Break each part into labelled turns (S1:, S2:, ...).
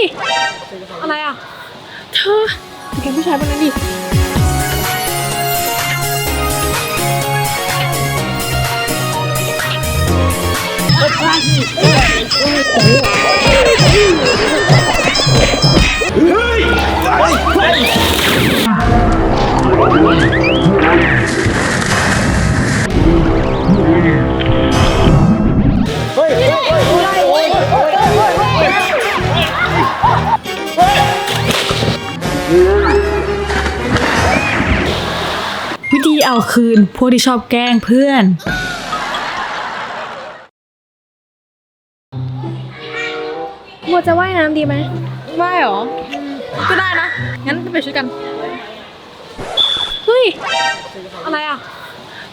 S1: ย อะไรอะ เธอแกผู้ชายคนนั้นดิ วิธีเอาคืนพวกที่ชอบแกล้งเพื่อน
S2: บัวจะว่ายน้ำดีไหม
S1: ไม่หรอ ก็ได้นะ งั้นไปช่วยกัน เฮ้ย อะไรอะ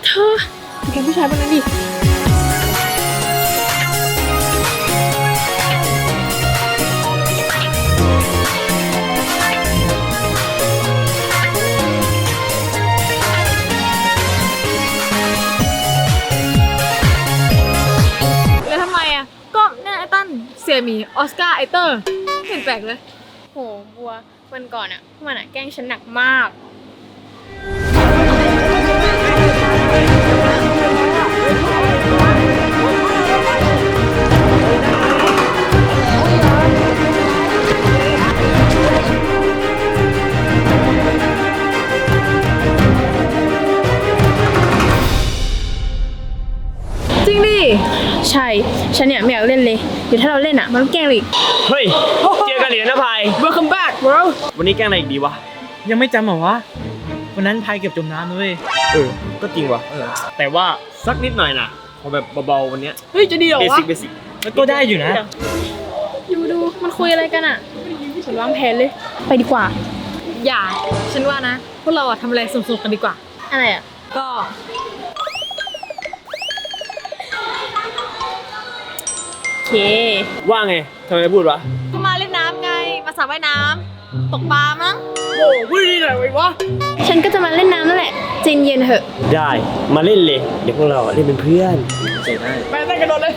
S1: เธอแกผู้ชายคนนั้นดิ มีออสการ์ไอเตอร์เห็นแปลกเลย
S2: โหบัววันก่อนอะพวกมันอะแกล้งฉันหนักมาก ใช่ ฉันเนี่ยไม่อยากเล่นเลย เดี๋ยวถ้าเราเล่นอะมันต้องแกล้งเราอีก
S3: เฮ้ย เจอกันเหรียญนะพาย
S1: Welcome back bro
S3: วันนี้แกล้งอะไรอีกดีวะ
S4: ยังไม่จำเหรอวะ วันนั้นพายเกือบจมน้ำนะเว้ย
S3: เออ ก็จริงวะแต่ว่าสักนิดหน่อยนะขอแบบเบาๆวันเนี้ย
S1: เฮ้ย จะดีเหรอ
S3: เบ
S1: วะ
S3: สิกเบสิก
S4: แล้วก็ได้อยู่นะ
S2: ดูดูมันคุยอะไรกันอะฉันวางแผนเลย ไปดีกว่า
S1: อย่า ฉันว่านะ พวกเราอะทำอะไรสนุกๆกันดีกว่า
S2: อะไรอะ
S1: ก็
S3: ว่าไงทำไมพูดวะ
S1: ก็มาเล่นน้ำไงมาสระว่ายน้ำตกปลามั้ง
S3: โอ้พูดดีหน่อยวะ
S2: ฉันก็จะมาเล่นน้ำนั่นแหละใจเย็นๆเถอะ
S3: ได้มาเล่นเลย เดี๋ยวพวกเราเล่นเป็นเพื่อน
S1: ไปเต้นกันโดดเลย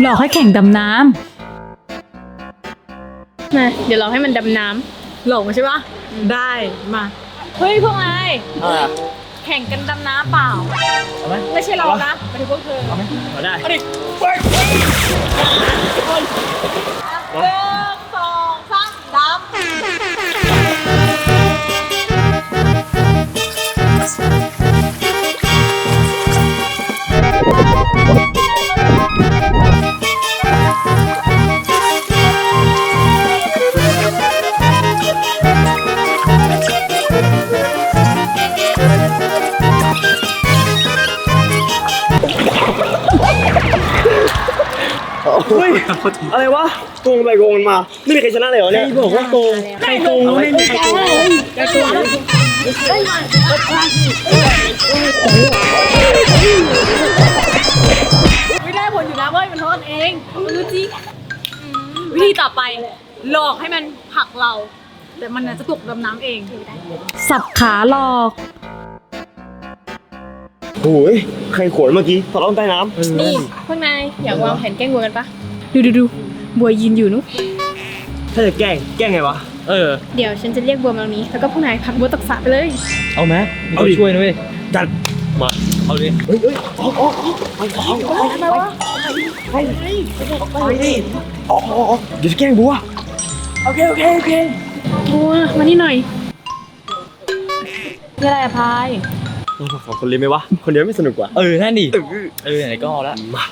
S1: หลอกให้แข่งดำน้
S2: มาเดี๋ยวเราให้มันดำน้ำ
S1: หลอกมาใช่ปะได้มาเฮ้ยพวกนาย
S3: อ่า
S1: แข่งกันดำน้ำเปล่า
S4: เอาไหม
S1: ไม่ใช่เรานะหมายถึงพวกเธอ
S4: เอาไหม
S3: มาได้
S1: หนึ่งสอง
S3: อะไรวะโกงไปโกงมา ไม่มีใครชนะเลยเหรอเนี่ย
S4: บอกว่าโกงใครโกงก็ไม่มีใครโกง
S1: ไม่ได้ผลอยู่นะเว้ยมันโทษกันเองมันรู้จริงวิธีต่อไปหลอกให้มันผลักเรา แต่มันน่ะจะตกดำน้ำเองสับขาหลอก
S3: โอ้ยใครโขนเมื่อกี้ตอนเราใต้น้ำ
S2: นี่พวกนายอยากวางแผนแกล้งบัวกันปะ
S1: ดูดูดูบัวยืนอยู่นุ๊กำ
S3: ถ้าจะแกล้งแกล้งไงวะ
S4: เออ
S2: เดี๋ยวฉันจะเรียกบัวมาตรงนี้ แล้วก็พวกนายพักบัวตกสระไปเลย
S4: เอาไหมมี
S3: เอา
S4: คน
S3: ดิ
S4: ช่วยนะเว้ย
S3: จัดมา
S4: เอาดิ
S3: เฮ้ยเฮ้ยออกออกออกไปออกไปทำไมวะไปไปไปดิออกออกออกเดี๋ยวจะแกล้งบัวโอเคโอเคโอเค
S2: บัวมานี่หน่อย
S1: นี่อะไรอะพาย
S3: เราสองคนเลยไหมวะคนเดียวไม่สนุกกว่า
S4: เออนั่นดิ
S3: เออ
S4: เออไหนๆก็เอาละ
S3: มา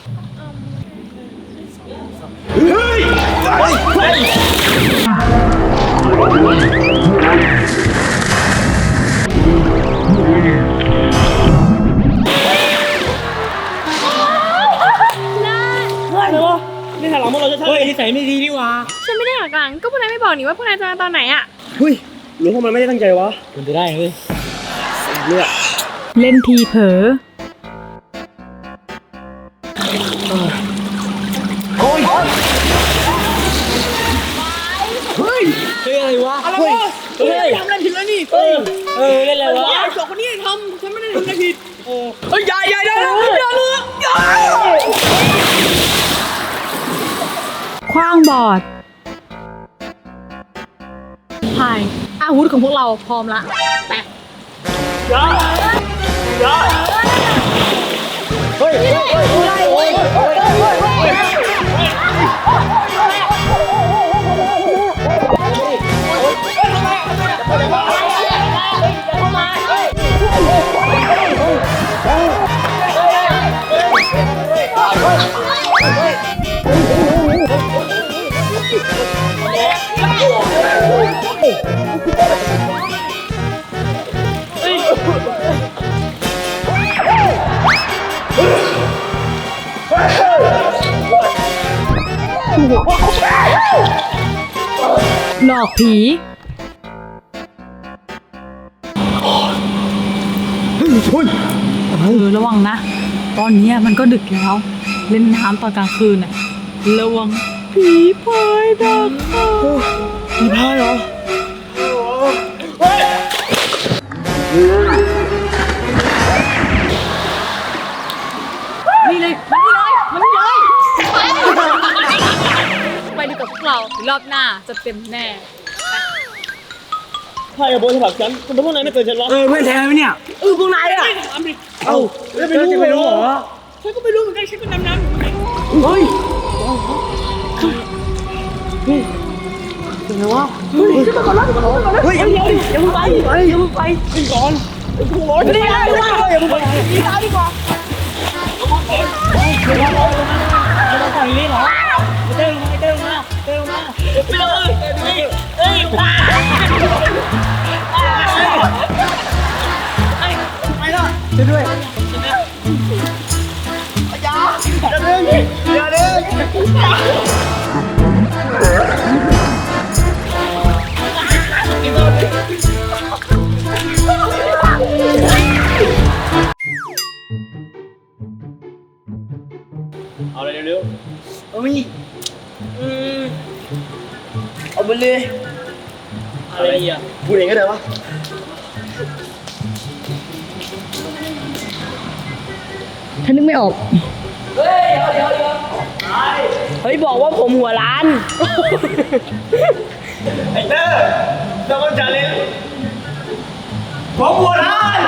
S3: เฮ้ยเฮ้ย
S1: น
S3: นี่หันหลังมาเราจะใช่
S4: เฮ้ยนิสัยไม่ดีนี่หว่า
S2: ฉันไม่ได้หักหลังก็พวกนายไม่บอกนี่ว่าพวกนายจะมาตอนไหนอะ
S3: เฮ้ยหรือว่ามันไม่ได้ตั้งใจวะ
S4: คุณจะได้เฮ้ย
S3: เลือด
S1: เล่นทีเผลอ
S3: เฮ้ยทำอะไรผิดแล้วนี่
S4: เออเออเล่นอะไรวะ
S3: ไอ้สองคนนี้ทำฉันไม่ได้ทำอะไรผิดเฮ้ยอย่าอย่าอย่าอย่าอย่าเลยอย่า
S1: คว้างบอร์ดพายอาวุธของพวกเราพร้อมละแปะ
S3: อย่าอย่าเฮ้ยเฮ้ยเฮ้ยเฮ้ยเฮ้ยเฮ้ย
S1: หลอกผี
S3: เฮ้ย
S1: เออระวังนะ ตอนเนี้ยมันก็ดึกแล้ว เล่นน้ำตอนกลางคืนน่ะระวังผีพายดักค่ะ
S3: มีพายเหรอ
S1: นี่เลยมันนี่เลยมันนี่เลยไปดีกับพวกเรารอบหน้าจะเต็มแน่
S3: พายกับโบนสลับฉันทำไมพวกนายไม่เตือนฉันวะ
S4: เออเพื่อนแท้ไหมเนี่ย
S3: เออพวกนายอะเอ้าแล้วไปรู้
S4: จะไปรู้เหรอ
S3: ฉันก็ไม่รู้เหมือนกันฉันก็ดำน้ำอยู่ไงเฮ้ยเฮ้ยเป็นไงวะเฮ้ยขึ้นมาก่อนแล้วเฮ้ยอย่าเพิ่งไปอย่าเพิ่งไปอย่าเพิ่งไปขึ้นก่อนขึ้นก่อนไม่ได้ไม่ได้อย่าเพิ่งไปดีกว่า เดี๋ยว
S4: เราฝั่งนี้
S3: เหรอเต้ เอาไปเลย
S4: อะไรอะ
S3: พูดเองก็ได้วะ
S1: ฉันนึกไม่ออก
S2: เฮ้ยบอกว่าผมหัวล้าน
S3: ไอ้เตอร์ต้องจ่าเล่นผมหัวร้าน